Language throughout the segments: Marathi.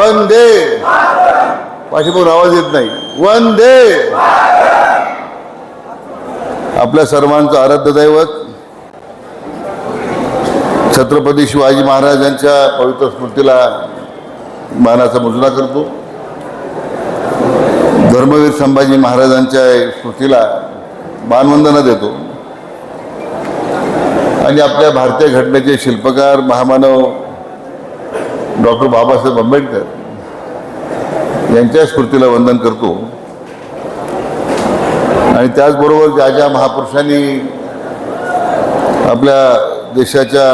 वंदे. पाठीमागून आवाज येत नाही. वंदे. आपल्या सर्वांचं आराध्य दैवत. छत्रपती शिवाजी महाराजांच्या पवित्र स्मृतीला मानाचा मुजरा करतो. धर्मवीर संभाजी महाराजांच्या स्मृतीला मानवंदना देतो. आणि आपल्या भारतीय घटनेचे शिल्पकार महामानव डॉक्टर बाबासाहेब आंबेडकर यांच्या स्मृतीला वंदन करतो. आणि त्याचबरोबर ज्या ज्या महापुरुषांनी आपल्या देशाच्या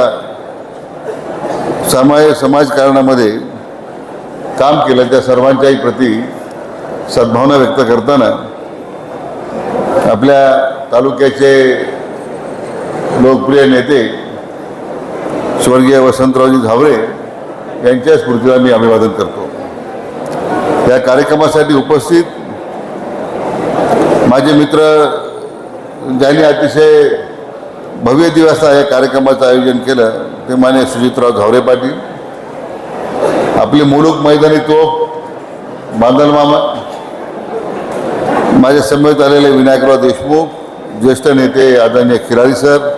समाज समाजकारणामध्ये काम केलं त्या सर्वांच्याही प्रती सद्भावना व्यक्त करताना आपल्या तालुक्याचे लोकप्रिय नेते स्वर्गीय वसंतरावजी झावरे यांच्या स्मृतीला मी अभिवादन करतो. या कार्यक्रमासाठी उपस्थित माझे मित्र ज्यांनी अतिशय भव्य दिवस या कार्यक्रमाचं आयोजन केलं ते माने सुजितराव झावरे पाटील आपले मुलूक मैदानी तोप बांधल मामा माझ्या समवेत आलेले विनायकराव देशमुख ज्येष्ठ नेते आदरणीय खिरारी सर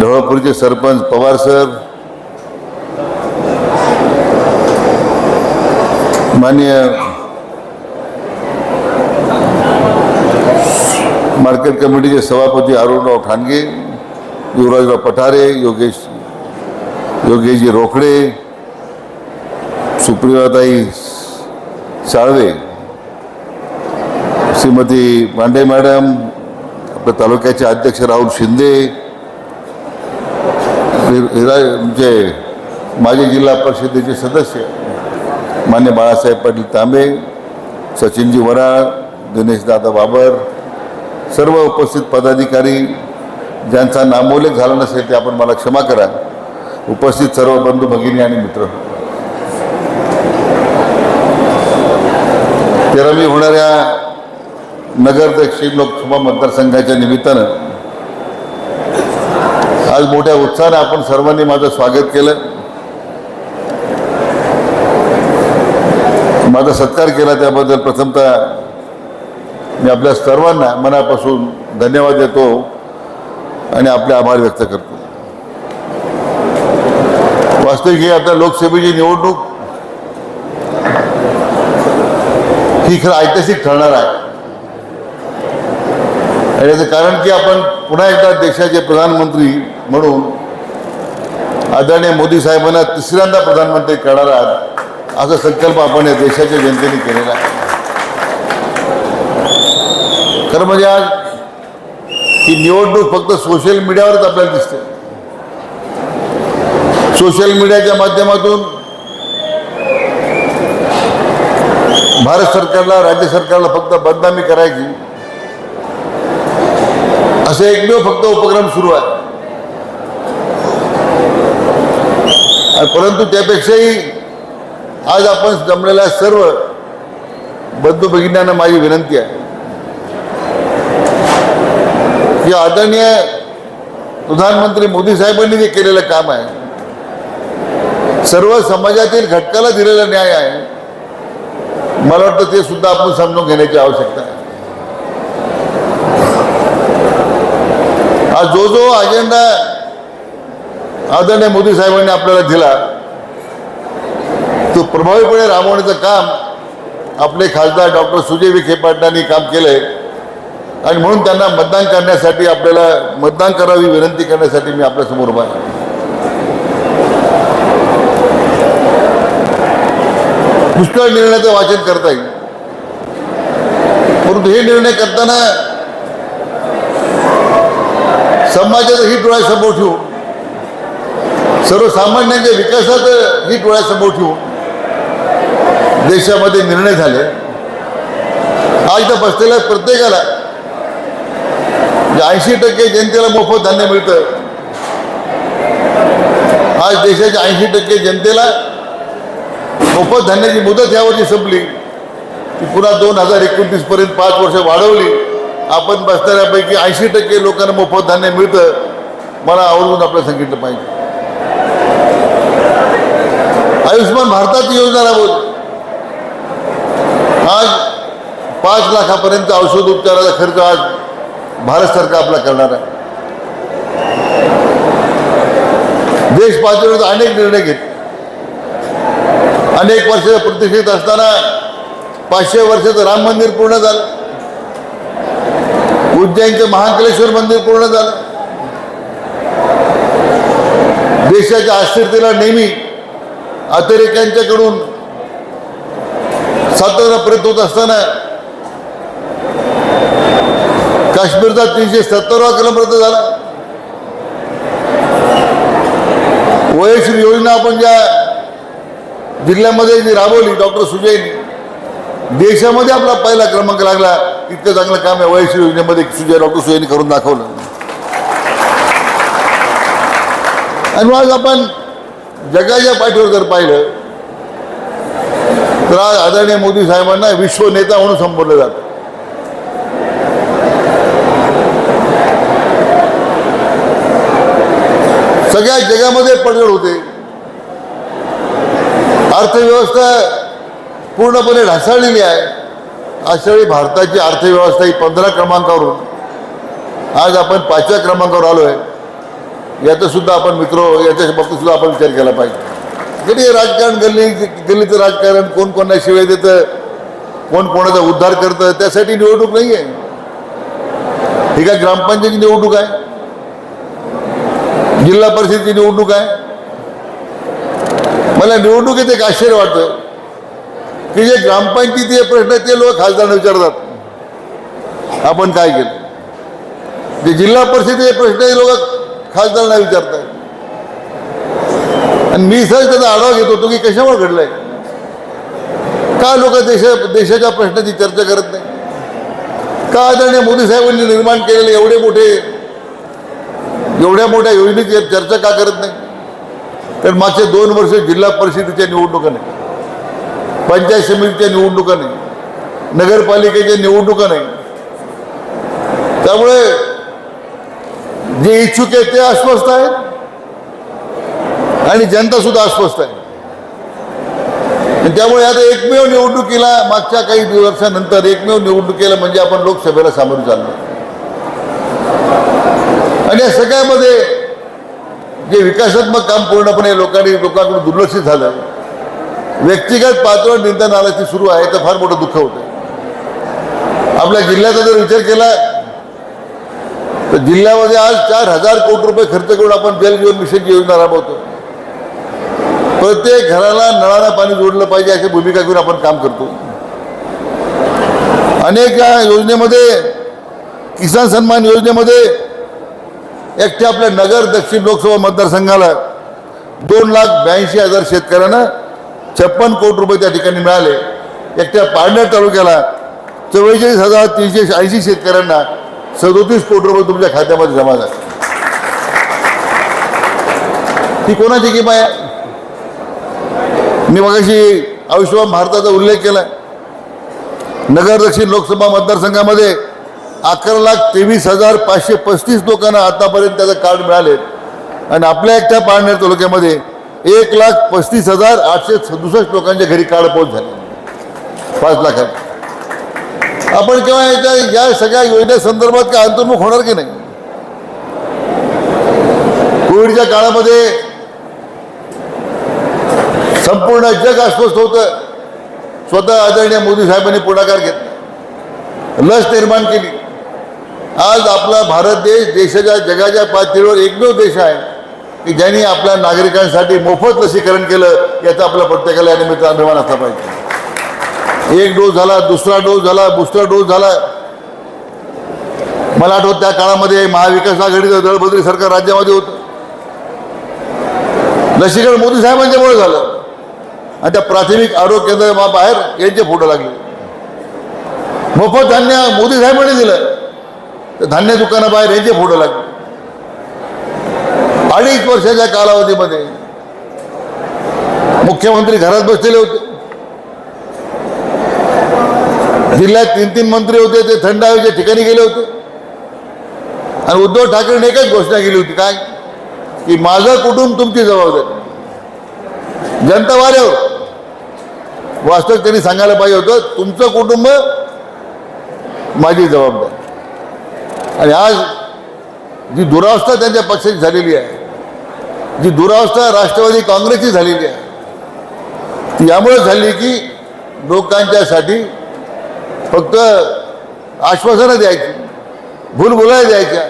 ढवळपूरचे सरपंच पवार सर माननीय मार्केट कमिटीचे सभापती अरुणराव ठाणगे युवराजराव पठारे योगेश योगेशजी रोकडे सुप्रियाताई साळवे श्रीमती पांडे मॅडम आपल्या तालुक्याचे अध्यक्ष राहुल शिंदे हिरा म्हणजे माजी जिल्हा परिषदेचे सदस्य. मान्य बाळासाहेब पाटील तांबे सचिनजी वराळ दिनेशदादा बाबर सर्व उपस्थित पदाधिकारी ज्यांचा नामोल्लेख झाला नसेल ते आपण मला क्षमा करा. उपस्थित सर्व बंधू भगिनी आणि मित्र. तेरावी होणाऱ्या नगर दक्षिण लोकसभा मतदारसंघाच्या निमित्तानं आज मोठ्या उत्साहाने आपण सर्वांनी माझं स्वागत केलं. माझा सत्कार केला त्याबद्दल प्रथमतः मी आपल्या सर्वांना मनापासून धन्यवाद देतो आणि आपले आभार व्यक्त करतो. वास्तविक ही आता लोकसभेची निवडणूक ही खरं ऐतिहासिक ठरणार आहे. आणि याचं कारण की आपण पुन्हा एकदा देशाचे प्रधानमंत्री म्हणून आदरणीय मोदी साहेबांना तिसऱ्यांदा प्रधानमंत्री करणार आहात. असा संकल्प आपण या देशाच्या जनतेने केलेला आहे. खरं म्हणजे आज ही निवडणूक फक्त सोशल मीडियावरच आपल्याला दिसते. सोशल मीडियाच्या माध्यमातून भारत सरकारला राज्य सरकारला फक्त बदनामी करायची. असे एकमेव फक्त उपक्रम सुरू आहे परंतु त्यापेक्षाही आज आपण जमलेल्या सर्व बंधू भगिनींना माझी विनंती आहे. की आदरणीय प्रधानमंत्री मोदी साहेबांनी जे केलेलं काम आहे सर्व समाजातील घटकाला दिलेला न्याय आहे मला वाटतं ते सुद्धा आपण समजून घेण्याची आवश्यकता आहे. आज जो जो अजेंडा आदरणीय मोदी साहेबांनी आपल्याला दिला प्रभावीपणे राबवण्याचं काम आपले खासदार डॉक्टर सुजय विखे पाटलांनी काम केलंय. आणि म्हणून त्यांना मतदान करण्यासाठी आपल्याला मतदान करावी विनंती करण्यासाठी मी आपल्यासमोर उभा आहे. पुष्कळ निर्णयाचं वाचन करता येईल परंतु हे निर्णय करताना समाजाचं ही डोळ्यासमोर ठेवू. सर्वसामान्यांच्या विकासाचं ही डोळ्यासमोर ठेवू. देशामध्ये निर्णय झाले. आज तर बसलेल्या प्रत्येकाला म्हणजे ऐंशी टक्के जनतेला मोफत धान्य मिळतं. आज देशाच्या ऐंशी टक्के जनतेला मोफत धान्याची मुदत यावरची संपली. ती पुन्हा दोन हजार एकोणतीस पर्यंत पाच वर्ष वाढवली. आपण बसणाऱ्यापैकी ऐंशी टक्के लोकांना मोफत धान्य मिळतं. मला आवर्जून आपल्याला सांगितलं पाहिजे. आयुष्यमान भारताची योजना राबवली. आज पाच लाखापर्यंत औषध उपचाराचा खर्च आज भारत सरकार आपला करणार आहे. देश पातळीवर अनेक निर्णय घेतले अनेक वर्ष प्रतिष्ठित असताना पाचशे वर्षाचं राम मंदिर पूर्ण झालं. उज्जैनचं महाकलेश्वर मंदिर पूर्ण झालं. देशाच्या अस्थिरतेला नेहमी अतिरेक्यांच्याकडून सातारा प्रयत्न होत असताना काश्मीरचा तीनशे सत्तरवा किलोमीटर झाला. वयश्री योजना आपण ज्या जिल्ह्यामध्ये जी राबवली डॉक्टर सुजय देशामध्ये आपला पहिला क्रमांक लागला. इतकं चांगलं काम आहे वयश्री योजनेमध्ये सुजय डॉक्टर सुजयनी करून दाखवलं. आणि आज आपण जगाच्या पाठीवर जर पाहिलं तर आज आदरणीय मोदी साहेबांना विश्व नेता म्हणून संबोधलं जातं. सगळ्या जगामध्ये पडझड होते. अर्थव्यवस्था पूर्णपणे ढासळलेली आहे. अशा वेळी भारताची अर्थव्यवस्था ही पंधरा क्रमांकावरून आज आपण पाचव्या क्रमांकावर आलो आहे याचा सुद्धा आपण मित्र याच्या बाबतीत सुद्धा आपण विचार केला पाहिजे. कधी हे राजकारण गल्ली गल्लीचं राजकारण कोण कोणा शिवाय देतं कोण कोणाचा उद्धार करतं त्यासाठी निवडणूक नाही आहे ही काय ग्रामपंचायतची निवडणूक आहे? जिल्हा परिषदेची निवडणूक आहे? मला निवडणुकीत एक आश्चर्य वाटतं की जे ग्रामपंचायतीचे प्रश्न ते लोक खासदारांना विचारतात. आपण काय केलं? जे जिल्हा परिषदेचे प्रश्न हे लोक खासदारांना विचारतात. आणि मी सहज त्याचा आढावा घेत होतो की कशामुळे घडलंय? का लोक देशा देशाच्या प्रश्नाची चर्चा करत नाही? का आदरणीय मोदी साहेबांनी निर्माण केलेले एवढे मोठे एवढ्या मोठ्या योजनेची चर्चा का करत नाही? तर मागचे दोन वर्ष जिल्हा परिषदेच्या निवडणुका नाही. पंचायत समितीच्या निवडणुका नाही. नगरपालिकेच्या निवडणुका नाही. त्यामुळे जे इच्छुक आहेत ते अस्वस्थ आहेत. आणि जनता सुद्धा अस्वस्थ आहे. त्यामुळे आता एकमेव निवडणुकीला मागच्या काही वर्षानंतर एकमेव निवडणुकीला म्हणजे आपण लोकसभेला सामोरे चाललो. आणि या सगळ्यामध्ये जे विकासात्मक काम पूर्णपणे लोकांनी लोकांकडून दुर्लक्षित झालं. व्यक्तिगत पातळीवर निंदन आल्याची सुरू आहे तर फार मोठं दुःख होतं आपल्या जिल्ह्याचा जर विचार केला तर जिल्ह्यामध्ये आज चार हजार कोटी रुपये खर्च करून आपण जलजीवन मिशनची योजना राबवतो प्रत्येक घराला नळाला पाणी जोडलं पाहिजे अशी भूमिका घेऊन आपण काम करतो. अनेक या योजनेमध्ये किसान सन्मान योजनेमध्ये एकट्या आपल्या नगर दक्षिण लोकसभा मतदारसंघाला दोन लाख ब्याऐंशी हजार शेतकऱ्यांना छप्पन कोटी रुपये त्या ठिकाणी मिळाले. एकट्या पारनेर तालुक्याला चव्वेचाळीस हजार तीनशे ऐंशी शेतकऱ्यांना सदोतीस कोटी रुपये तुमच्या खात्यामध्ये जमा झाले. ती कोणाची किंमत आहे? मी मगाशी आयुष्यमान भारताचा उल्लेख केला नगर दक्षिण लोकसभा मतदारसंघामध्ये अकरा लाख तेवीस हजार पाचशे पस्तीस लोकांना आतापर्यंत त्याचं कार्ड मिळाले. आणि आपल्या एकट्या पारनेर तालुक्यामध्ये एक लाख पस्तीस हजार आठशे सदुसष्ट लोकांच्या घरी कार्ड पोच झाले. पाच लाखात. आपण केव्हा याच्या या सगळ्या योजनेसंदर्भात काय अंतर्मुख होणार की नाही? कोविडच्या काळामध्ये संपूर्ण जग अस्वस्थ होतं. स्वतः आदरणीय मोदी साहेबांनी पुढाकार घेतला. लस निर्माण केली. आज आपला भारत देश देशाच्या जगाच्या पातळीवर एकमेव देश आहे. की ज्यांनी आपल्या नागरिकांसाठी मोफत लसीकरण केलं याचा आपल्या प्रत्येकाला या निमित्त अभिमान असला पाहिजे. एक डोस झाला दुसरा डोस झाला बुस्टर डोस झाला. मला आठवत त्या काळामध्ये महाविकास आघाडीचं दळबद्री सरकार राज्यामध्ये होतं. लसीकरण मोदी साहेबांच्यामुळे झालं. आणि त्या प्राथमिक आरोग्य केंद्र बाहेर यांचे फोटो लागले. मोफत धान्य मोदी साहेबांनी दिलं. तर धान्य दुकानाबाहेर यांचे फोटो लागले. अडीच वर्षाच्या कालावधीमध्ये मुख्यमंत्री घरात बसलेले होते. जिल्ह्यात तीन तीन मंत्री होते ते थंड हवेच्या ठिकाणी गेले होते. आणि उद्धव ठाकरेंनी एकच घोषणा केली होती काय? की माझं कुटुंब तुमची जबाबदारी. जनता वाऱ्यावर. वास्तव त्यांनी सांगायला पाहिजे होतं तुमचं कुटुंब माझी जबाबदारी. आणि आज जी दुरावस्था त्यांच्या पक्षाची झालेली आहे जी दुरावस्था राष्ट्रवादी काँग्रेसची झालेली आहे ती यामुळे झाली की लोकांच्यासाठी फक्त आश्वासनं द्यायची भूलभुलाय द्यायच्या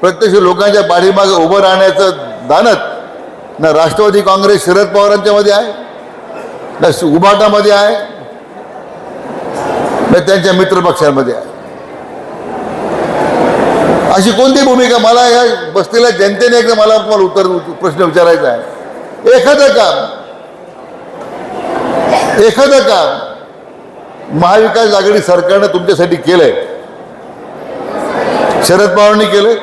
प्रत्यक्ष लोकांच्या पाठीमागे उभं राहण्याचं दानत ना राष्ट्रवादी काँग्रेस शरद पवारांच्यामध्ये आहे ना उभाटामध्ये आहे. नाही त्यांच्या मित्रपक्षांमध्ये आहे. अशी कोणती भूमिका? मला या बसलेल्या जनतेने एकदा मला तुम्हाला उत्तर प्रश्न विचारायचा आहे. एखादं काम एखादं काम महाविकास आघाडी सरकारनं तुमच्यासाठी केलंय. शरद पवारांनी केलंय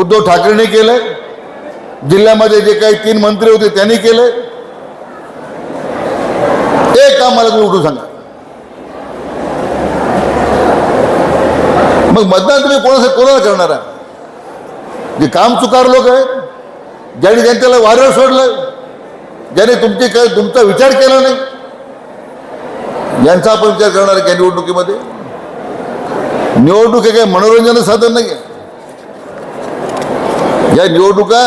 उद्धव ठाकरेंनी केलंय जिल्ह्यामध्ये जे काही तीन मंत्री होते त्यांनी केलंय. एक काम मला तुम्ही उठून सांगा. मग मतदान तुम्ही कोणाचं कोणाला करणार आहे? जे काम चुकार लोक आहेत ज्यांनी जनतेला वाऱ्यावर सोडलं ज्याने तुमची काय तुमचा विचार केला नाही यांचा आपण विचार करणार आहे निवडणुकीमध्ये. निवडणूक हे काही मनोरंजन साधन नाही आहे या निवडणुका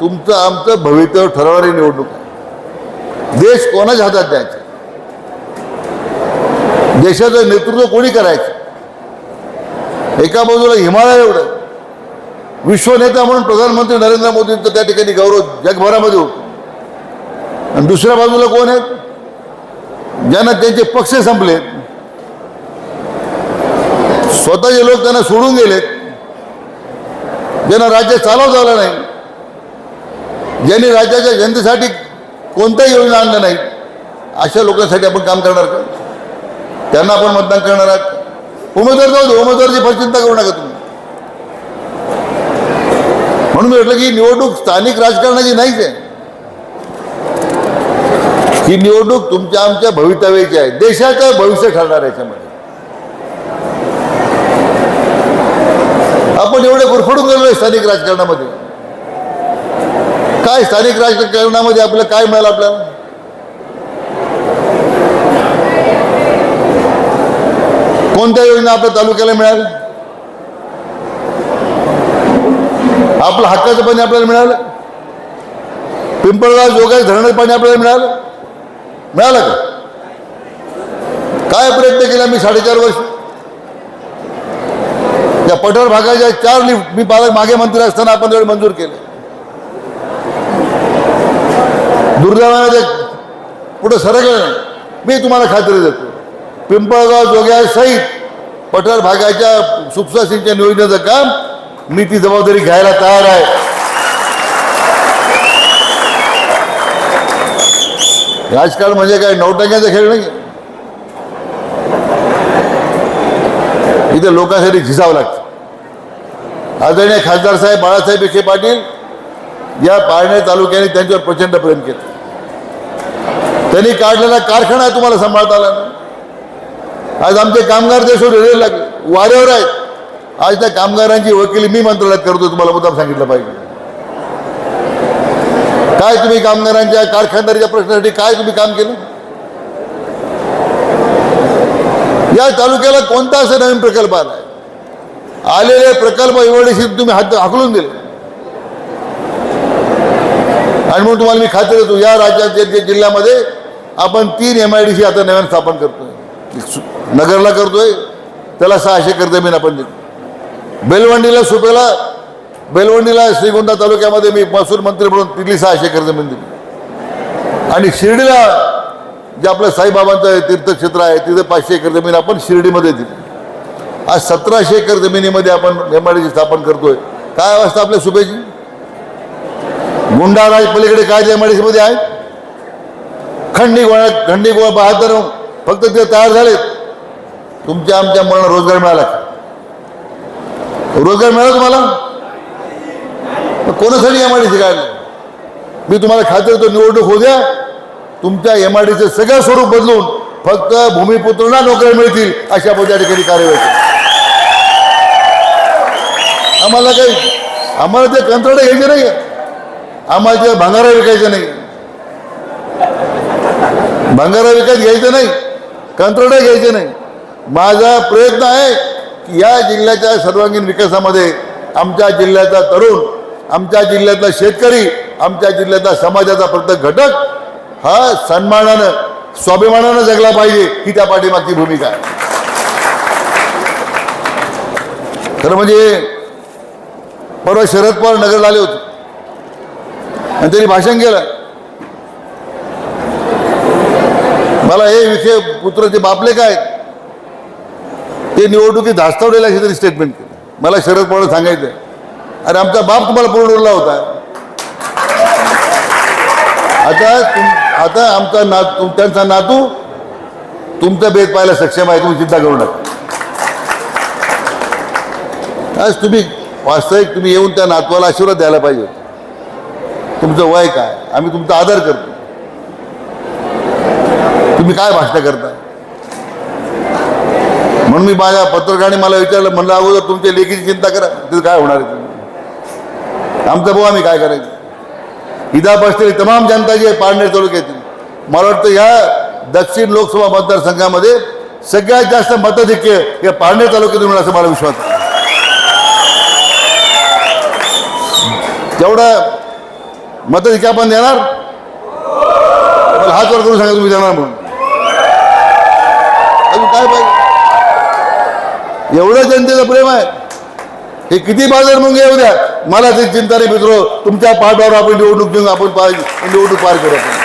तुमचं आमचं भवितव्य ठरवणारी निवडणूक देश कोणाच्या हातात द्यायचा? देशाचं नेतृत्व कोणी करायचं? एका बाजूला हिमालय एवढं. विश्वनेता म्हणून प्रधानमंत्री नरेंद्र मोदींचा त्या ठिकाणी गौरव जगभरामध्ये होतो. आणि दुसऱ्या बाजूला कोण आहेत ज्यांना त्यांचे पक्ष संपले. स्वतःचे लोक त्यांना सोडून गेलेत. ज्यांना राज्य चालवता आलं नाही. ज्यांनी राज्याच्या जनतेसाठी कोणत्याही योजना आणल्या नाही अशा लोकांसाठी आपण काम करणार का? त्यांना आपण मतदान करणार आहात. उमेदवार जाऊ दे उमेदवारची फार चिंता करू नका तुम्ही. म्हणून मी म्हटलं की निवडणूक स्थानिक राजकारणाची नाहीच आहे. ही निवडणूक तुमच्या आमच्या भवितव्याची आहे. देशाचं भविष्य ठरणार याच्यामध्ये. आपण एवढे गुरफडून गेलो स्थानिक राजकारणामध्ये. काय स्थानिक राजकारणामध्ये आपलं काय मिळालं आपल्याला? कोणत्या योजना आपल्या तालुक्याला मिळाल्या? आपलं हक्काचं पाणी आपल्याला मिळालं? पिंपळगाव जोगाई धरणाचं पाणी आपल्याला मिळालं? मिळालं का? काय प्रयत्न केला मी साडेचार वर्ष? त्या पठार भागाच्या चार लिफ्ट मी पालक मागे मंत्री असताना आपण तेवढे मंजूर केले. दुर्दैवाने पुढे सरकलं नाही. मी तुम्हाला खात्री देतो. पिंपळगाव जोग्या सहित पठार भागाच्या सुपसा सिंचन योजनेचं काम मी ती जबाबदारी घ्यायला तयार आहे. राजकारण म्हणजे काय? नौटंक्याचा खेळ नाही. इथे लोकांसाठी झिजावं लागतं. आदरणीय खासदार साहेब बाळासाहेब विखे पाटील या पारणे तालुक्याने त्यांच्यावर प्रचंड प्रेम केलं. त्यांनी काढलेला कारखाना तुम्हाला सांभाळता आला आज आमचे कामगार देशावर रेल्वे लागले वाऱ्यावर आहेत. आज त्या कामगारांची वकिली मी मंत्रालयात करतो तुम्हाला मुद्दाम सांगितलं पाहिजे. काय तुम्ही कामगारांच्या कारखानदारीच्या प्रश्नासाठी काय तुम्ही काम केलं? या तालुक्याला कोणता असा नवीन प्रकल्प आलाय? आलेले प्रकल्प एवढेशी तुम्ही हात हाकलून दिले. आणि म्हणून तुम्हाला मी खात्री देतो या राज्यात जिल्ह्यामध्ये आपण तीन एम आय डी सी आता नवीन स्थापन करतोय. नगरला करतोय त्याला सहाशे एकर जमीन आपण देतो बेलवंडीला सुपेला बेलवंडीला श्रीगोंदा तालुक्यामध्ये मी महसूल मंत्री म्हणून तिथली सहाशे कर्ज जमीन दिली. आणि शिर्डीला जे आपलं साईबाबांचं तीर्थक्षेत्र आहे तिथे पाचशे एकर जमीन आपण शिर्डीमध्ये दिली. आज सतराशे एकर जमिनीमध्ये आपण एम स्थापन करतोय. काय अवस्था आपल्या सुभेची गुंडाराज पलीकडे काय एम आहे मध्ये खंडी गोळा खंडी गोळा बहात्तर फक्त ते तयार झालेत. तुमच्या आमच्या मुलांना रोजगार मिळाला का? रोजगार मिळाला तुम्हाला? मग कोणासाठी एम आय डी सी काढलं? मी तुम्हाला खात्री देतो निवडणूक होऊ द्या. तुमच्या एम आय डीचं सगळं स्वरूप बदलून फक्त भूमिपुत्रांना नोकऱ्या मिळतील अशा त्या ठिकाणी कार्यवाही आम्हाला काही आम्हाला ते कंत्राट घ्यायचे नाही आम्हाला ते भांगारा विकायचं नाही भंगारा विकत घ्यायचं नाही. कंत्राट घ्यायचे नाही. माझा प्रयत्न आहे की या जिल्ह्याच्या सर्वांगीण विकासामध्ये आमच्या जिल्ह्याचा तरुण आमच्या जिल्ह्यातला शेतकरी आमच्या जिल्ह्यातला समाजाचा प्रत्येक घटक हा सन्मानानं स्वाभिमानानं जगला पाहिजे ही त्या पाठीमागची भूमिका आहे. खरं म्हणजे परवा शरद पवार नगरला आले होते. आणि त्यांनी भाषण केलं. मला हे विषय पुत्राचे बापले काय? ते निवडणुकीत धास्तवलेला अशी तरी स्टेटमेंट केलं. मला शरद पवार सांगायचं अरे आमचा बाप तुम्हाला पूर्ण उरला होता. आता तुम आता आमचा ना तुम त्यांचा नातू तुमचा भेद पाहायला सक्षम आहे तुम्ही चिंता करू नका. आज तुम्ही वास्तविक तुम्ही येऊन त्या नातवाला आशीर्वाद द्यायला पाहिजे. तुमचं वय काय? आम्ही तुमचा आदर करतो. तुम्ही काय भाषण करता म्हणून मी माझ्या पत्रकाराने मला विचारलं म्हणलं अगोदर तुमच्या लेखीची चिंता करा तिथं काय होणार आहे? तुम्ही आमचं भाऊ आम्ही काय करायचं? इथं बसलेली तमाम जनता जी आहे पारनेर तालुक्यातील. मला वाटतं या दक्षिण लोकसभा मतदारसंघामध्ये सगळ्यात जास्त मतधिक्य या पारनेर तालुक्यातून मिळेल असं मला विश्वास आहे. तेवढं मतधिक्य आपण देणार मला हात वर करून सांगा तुम्ही देणार म्हणून अजून काय पाहिजे एवढं जनतेचं प्रेम आहे. हे किती बाजार मग येऊ द्या. मला ते चिंता नाही मित्र. तुमच्या पाठावर आपण निवडणूक देऊन आपण निवडणूक पार करू आपण.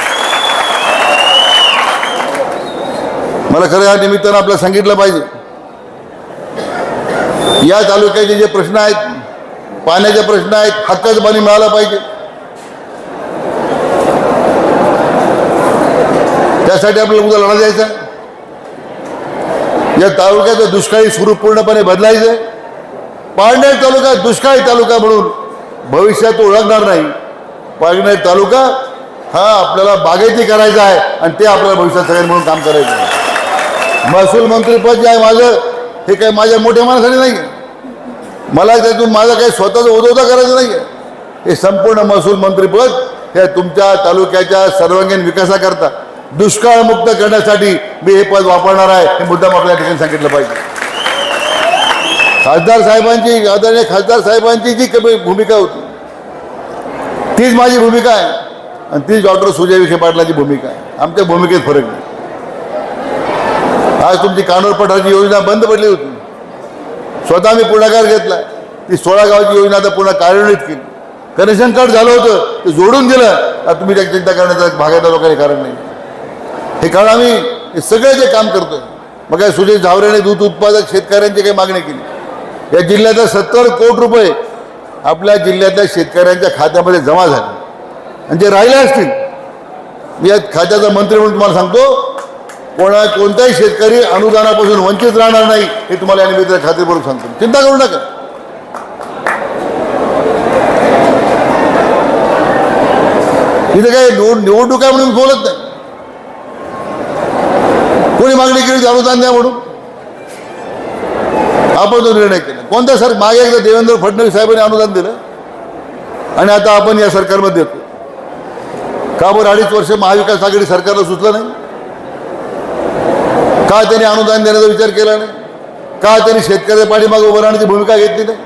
मला खरं या निमित्तानं आपल्याला सांगितलं पाहिजे. या तालुक्याचे जे प्रश्न आहेत पाण्याचे प्रश्न आहेत हक्काचं पाणी मिळालं पाहिजे. त्यासाठी आपल्याला उद्या लढा द्यायचा आहे. या तालुक्याचं दुष्काळी स्वरूप पूर्णपणे बदलायचं आहे. तालुका दुष्काळी तालुका म्हणून भविष्यात ओळखणार नाही पारनेर तालुका हा आपल्याला बागायती करायचा आहे आणि ते आपल्याला भविष्यात सगळ्यांनी म्हणून काम करायचं आहे महसूल मंत्रीपद जे आहे माझं हे काही माझ्या मोठ्या माणसाने नाही आहे. मला त्यातून माझं काही स्वतःचं उदोदा करायचं नाही आहे हे संपूर्ण महसूल मंत्रीपद हे तुमच्या तालुक्याच्या सर्वांगीण विकासाकरता दुष्काळमुक्त करण्यासाठी मी हे पद वापरणार आहे हे मुद्दाम आपल्या ठिकाणी सांगितलं पाहिजे. खासदार साहेबांची आदरणीय खासदार साहेबांची जी कमी भूमिका होती तीच माझी भूमिका आहे. आणि तीच डॉक्टर सुजय विखे पाटलाची भूमिका आहे. आमच्या भूमिकेत फरक नाही. आज तुमची कानोर पठाराची योजना बंद पडली होती. स्वतः मी पुढाकार घेतला. ती सोळा गावाची योजना आता पुन्हा कार्यान्वित केली. कनेक्शन कार्ड झालं होतं ते जोडून दिलं. आता तुम्ही त्याची चिंता करण्याचं भागायला लोकांनी कारण नाही. हे कारण आम्ही सगळे जे काम करतोय मग काय सुजय झावरेने दूध उत्पादक शेतकऱ्यांची काही मागणी केली. या जिल्ह्यातल्या सत्तर कोटी रुपये आपल्या जिल्ह्यातल्या शेतकऱ्यांच्या खात्यामध्ये जमा झाले. आणि जे राहिले असतील मी या खात्याचा मंत्री म्हणून तुम्हाला सांगतो कोणा कोणताही शेतकरी अनुदानापासून वंचित राहणार नाही हे तुम्हाला या निमित्त खात्रीपूर्वक सांगतो. चिंता करू नका. इथे काय निवड निवडणूक म्हणून बोलत नाही. कोणी मागणी केली अनुदान द्या म्हणून? आपण तो निर्णय केला. कोणत्या सर मागे एकदा देवेंद्र फडणवीस साहेबांनी अनुदान दिलं. आणि आता आपण या सरकारमध्ये देतो का बरं अडीच वर्ष महाविकास आघाडी सरकारला सुचलं नाही? का त्यांनी अनुदान देण्याचा विचार केला नाही? का त्यांनी शेतकऱ्या पाठीमागे उभं राहण्याची भूमिका घेतली नाही?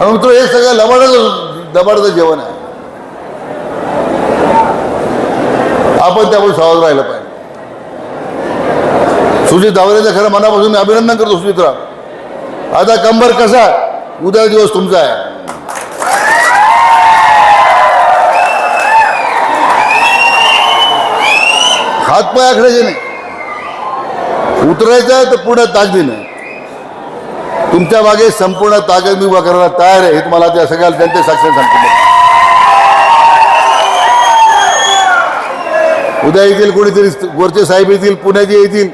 आणि मित्र हे सगळं लबाडाचं दबाडाचं जेवण आहे. आपण त्यामुळे सावध राहिलं पाहिजे. सुश्री धावरेचं खरं मनापासून मी अभिनंदन करतो सुमित्रा आता कंबर कसा उद्या दिवस तुमचा आहे. हातपाय आखडायचे नाही. उतरायचं तर पुढे ताकदीनं तुमच्या मागे संपूर्ण ताकद मी उभा करायला तयार आहे. हे तुम्हाला त्या सगळ्या त्यांच्या साक्षर सांगतो. उद्या येतील कोणीतरी वरचे साहेब येतील पुण्याचे येतील.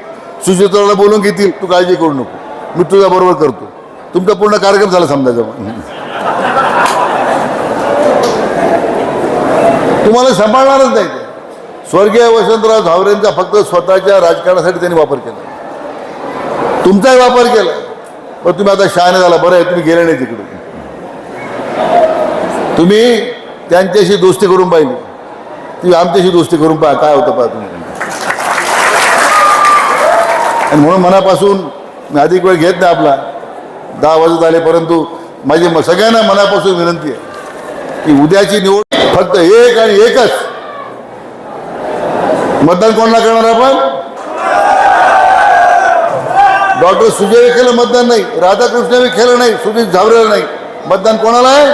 सुचित्राला बोलून घेतील तू काळजी करू नको. मी तुझ्या बरोबर करतो. तुमचा पूर्ण कार्यक्रम झाला समजायचा तुम्हाला सांभाळणारच नाही ते. स्वर्गीय वसंतराव झावरेंचा फक्त स्वतःच्या राजकारणासाठी त्यांनी वापर केला. तुमचाही वापर केला. पण तुम्ही आता शहाणे झाला. बरं आहे तुम्ही गेले नाही तिकडे तुम्ही त्यांच्याशी दोस्ती करून पाहिली. तुम्ही आमच्याशी दोस्ती करून पाहा. काय होतं पहा तुम्ही. आणि म्हणून मनापासून मी अधिक वेळ घेत नाही आपला. दहा वाजत आले परंतु माझी म- सगळ्यांना मनापासून विनंती आहे की उद्याची निवड फक्त एक आणि एकच. मतदान कोणाला करणार आपण? डॉक्टर सुजय विखेला मतदान नाही राधाकृष्ण विखेला नाही सुधीर झावरेला नाही. मतदान कोणाला आहे?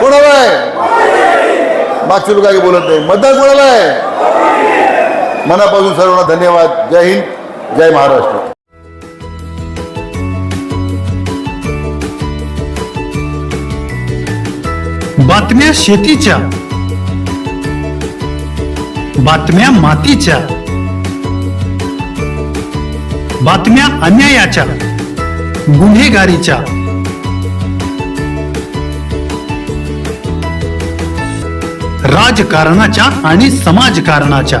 कोणाला आहे? मागचे लोक काही बोलत नाही. मतदान कोणाला आहे? मनापासून सर्वांना धन्यवाद. जय हिंद जय महाराष्ट्र. बातम्या शेतीच्या बातम्या मातीच्या बातम्या अन्यायाच्या गुन्हेगारीच्या. राजकारणाच्या आणि समाजकारणाच्या.